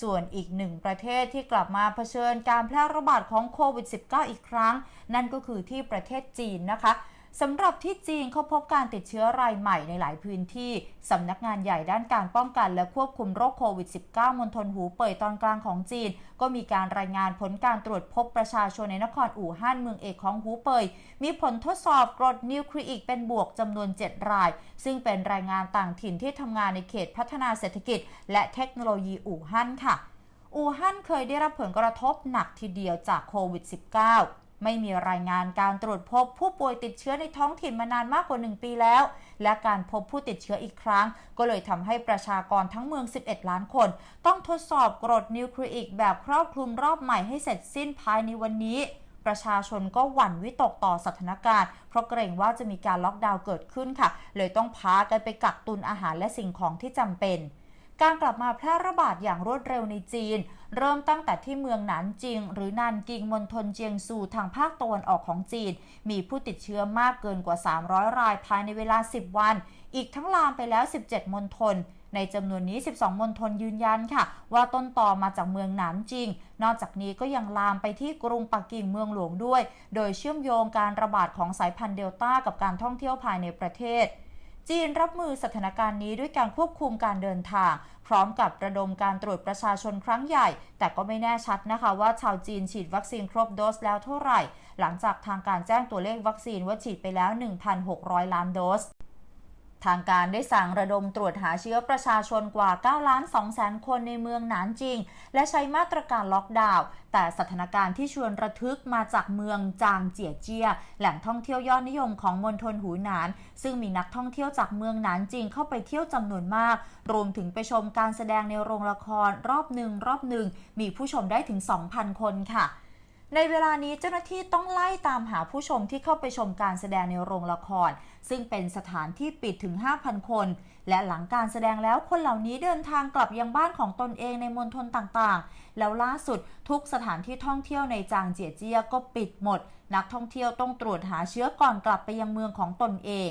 ส่วนอีกหนึ่งประเทศที่กลับมาเผชิญการแพร่ระบาดของโควิด -19 อีกครั้ง นั่นก็คือที่ประเทศจีนนะคะ สำหรับที่จีนเขาพบการติดเชื้อรายใหม่ในหลายพื้นที่สำนักงานใหญ่ด้านการป้องกันและควบคุมโรคโควิด -19 มณฑลหูเป่ยตอนกลางของจีน ก็มีการรายงานผลการตรวจพบประชาชนในนครอู่ฮั่นเมืองเอกของหูเป่ยมีผลทดสอบกรดนิวคลีอิกเป็นบวกจำนวน 7 ราย ซึ่งเป็นรายงานต่างถิ่นที่ทำงานในเขตพัฒนาเศรษฐกิจ และเทคโนโลยีอู่ฮั่นค่ะ อู่ฮั่นเคยได้รับผลกระทบหนักทีเดียวจากโควิด -19 ไม่มีรายงานการตรวจพบผู้ป่วยติดเชื้อในท้องถิ่นมานานมากกว่า 1 ปีแล้ว และการพบผู้ติดเชื้ออีกครั้ง ก็เลยทำให้ประชากรทั้งเมือง 11 ล้านคน ต้องทดสอบกรดนิวคลีอิกแบบครอบคลุมรอบใหม่ให้เสร็จสิ้นภายในวันนี้ประชาชนก็หวั่นวิตกต่อสถานการณ์ เพราะเกรงว่าจะมีการล็อกดาวน์เกิดขึ้นค่ะ เลยต้องพากันไปกักตุนอาหารและสิ่งของที่จำเป็น การกลับมาแพร่ระบาดอย่างรวดเร็วในจีน เริ่มตั้งแต่ที่เมืองหนานจิง หรือนานกิงมณฑลเจียงซูทางภาคตะวันออกของจีน มีผู้ติดเชื้อมากเกินกว่า 300 รายภายในเวลา 10 วัน อีกทั้งลามไปแล้ว 17 มณฑลในจำนวนนี้ 12 มณฑลยืนยันค่ะ ว่าต้นต่อมาจากเมืองหนานจิง นอกจากนี้ก็ยังลามไปที่กรุงปักกิ่งเมืองหลวงด้วย โดยเชื่อมโยงการระบาดของสายพันธุ์เดลต้ากับการท่องเที่ยวภายในประเทศ จีนรับมือสถานการณ์นี้ด้วยการควบคุมการเดินทาง พร้อมกับระดมการตรวจประชาชนครั้งใหญ่ แต่ก็ไม่แน่ชัดนะคะว่าชาวจีนฉีดวัคซีนครบโดสแล้วเท่าไหร่ หลังจากทางการแจ้งตัวเลขวัคซีนว่าฉีดไปแล้ว 1,600 ล้านโดส ทางการได้สั่งระดมตรวจหาเชื้อประชาชนกว่า 9 ล้าน2แสนคนในเมืองหนานจิง และใช้มาตรการล็อกดาวน์ แต่สถานการณ์ที่ชวนระทึกมาจากเมืองจางเจียเจีย แหล่งท่องเที่ยวยอดนิยมของมณฑลหูหนาน ซึ่งมีนักท่องเที่ยวจากเมืองหนานจิงเข้าไปเที่ยวจำนวนมาก รวมถึงไปชมการแสดงในโรงละครรอบหนึ่งรอบหนึ่งมีผู้ชมได้ถึง 2,000 คนค่ะ ในเวลานี้เจ้าหน้าที่ต้องไล่ตามหาผู้ชมที่เข้าไปชมการแสดงในโรงละคร ซึ่งเป็นสถานที่ปิดถึง 5,000 คน และหลังการแสดงแล้วคนเหล่านี้เดินทางกลับยังบ้านของตนเองในมณฑลต่างๆ แล้วล่าสุดทุกสถานที่ท่องเที่ยวในจางเจียเจียก็ปิดหมด นักท่องเที่ยวต้องตรวจหาเชื้อก่อนกลับไปยังเมืองของตนเอง